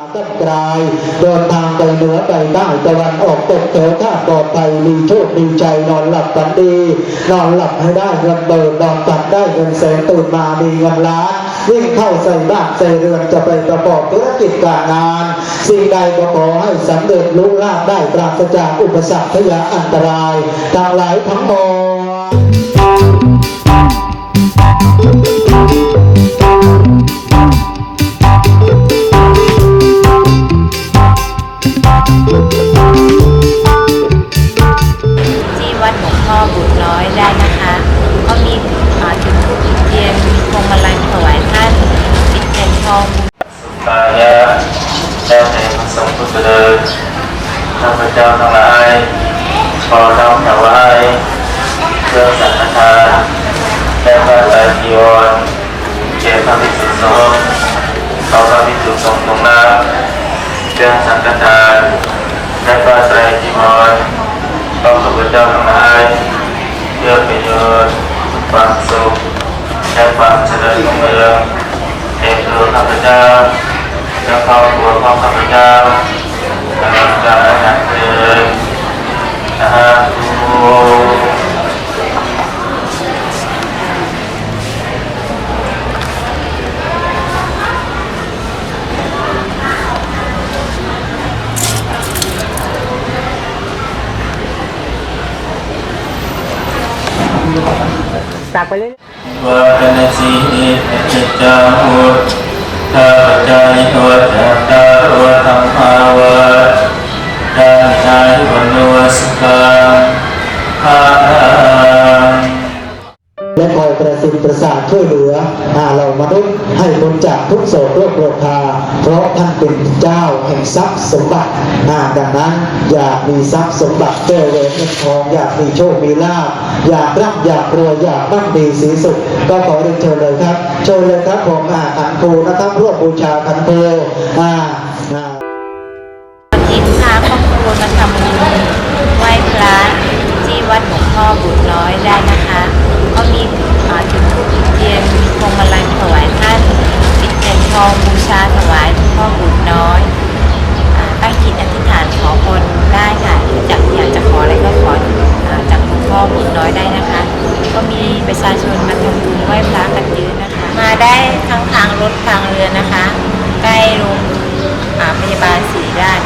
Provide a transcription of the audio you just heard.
าต้นกลายเดินทางไปเหนือไปใต้ตะวันออกตกแถวท่าปลอดภัยมีโชคมีใจนอนหลับฝันดี นอนหลับให้ได้เงินเบิกนอนตัดได้เงินแสนตื่นมามีเงินล้านวิ่งเข้าใส่บ้านใส่เรือนจะไปประกอบธุรกิจการงาน สิ่งใดก็ขอให้สำเร็จลุล่าภได้ปราศจากอุปสรรคพยาอันตราย ทางหลายทั้งปวง เจริญข้าพเจ้าทั้งหลายขอน้อมถวายเครื่องสังฆทานและพระตรจีวรแก่พระภิกษุสงฆ์ขอพระภิกษุสงฆ์ตรงนั้นเครื่องสังฆทานและพระตรจีวรของข้าพเจ้าทั้งหลายเพื่อประโยชน์ความสุขและความเจริญรุ่งเรืองเอกตัวข้าพเจ้าและครอบครัวของข้าพเจ้า ตลอดกาลนานเถิดสาธุตักไปเรื่อยวะกนสีนิเจจามุ นายวันโนสุขังภาและคอยประสิทธิ์ประสาทช่วยเหลืออาเรามนุษย์ให้พ้นจากทุกโศกโรคโรคาเพราะท่านเป็นเจ้าแห่งทรัพย์สมบัติอาดังนั้นอยากมีทรัพย์สมบัติแก้วแหวนเงินทองอยากมีโชค มีลาภอยากร่ำอยากรวยอยากมั่งมีสีสุข ก็ขอเรียนเชิญเลยครับ เชิญเลยครับผมอาขันครูนะครับร่วมบูชาขันครูอ่า ไหว้พระที่วัดหลวงพ่อบุตรน้อยได้นะคะ ก็มีจุดธูปเทียนพวงมาลัยถวายท่านปิดเงินทองบูชาถวายหลวงพ่อบุตรน้อยตั้งจิตอธิษฐานขอพรได้ค่ะหรือจากอยากจะขออะไรก็ขอจากหลวงพ่อบุตรน้อยได้นะคะ ก็มีประชาชนมาทำบุญไหว้พระกันเยอะนะคะ มาได้ทั้งทางรถทางเรือนะคะ ใกล้โรงพยาบาลศรีราช